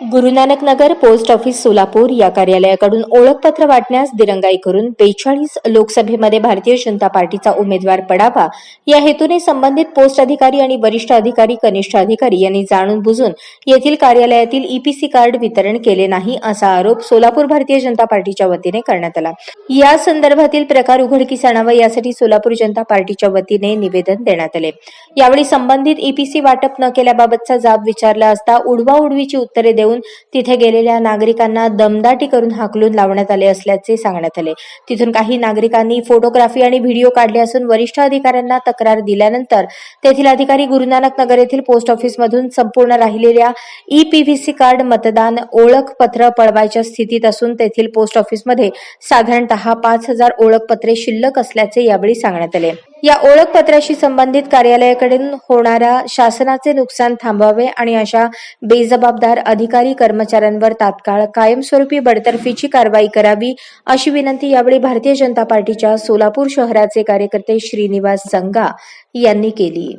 Guru Nanak Nagar post office Solapur या कार्यालयाकडून ओळखपत्र वाटण्यास दिरंगाई करून बेचाळीस लोकसभेमध्ये भारतीय जनता पार्टीचा उमेदवार पडावा या हेतूने संबंधित पोस्ट अधिकारी आणि वरिष्ठ अधिकारी कनिष्ठ अधिकारी यांनी जाणून बुजून येथील कार्यालयातील ईपीसी कार्ड वितरण केले नाही असा आरोप सोलापूर भारतीय जनता पार्टीच्या वतीने करण्यात आला. या संदर्भातील प्रकार उघडकीस आणावा यासाठी सोलापूर जनता पार्टीच्या वतीने निवेदन देण्यात आले. यावेळी संबंधित ईपीसी वाटप न केल्याबाबतचा जाब विचारला असता उडवाउडवीची उत्तरे देऊन तिथे गेलेल्या नागरिकांना दमदाटी करून हाकलून लावण्यात आले असल्याचे सांगण्यात आले. तिथून काही नागरिकांनी फोटोग्राफी आणि व्हिडिओ काढले असून वरिष्ठ अधिकाऱ्यांना तक्रार दिल्यानंतर तेथील अधिकारी गुरुनानक नगर येथील पोस्ट ऑफिसमधून संपूर्ण राहिलेल्या ई पीव्हीसी कार्ड मतदान ओळखपत्र पळवायच्या स्थितीत असून तेथील पोस्ट ऑफिसमध्ये साधारणतः पाच हजार ओळखपत्रे शिल्लक असल्याचे यावेळी सांगण्यात आले. या ओळखपत्राशी संबंधित कार्यालयाकडून होणारा शासनाचे नुकसान थांबवावे आणि अशा बेजबाबदार अधिकारी कर्मचाऱ्यांवर तात्काळ कायमस्वरूपी बडतर्फीची कारवाई करावी अशी विनंती यावेळी भारतीय जनता पार्टीच्या सोलापूर शहराचे कार्यकर्ते श्रीनिवास संगा यांनी केली.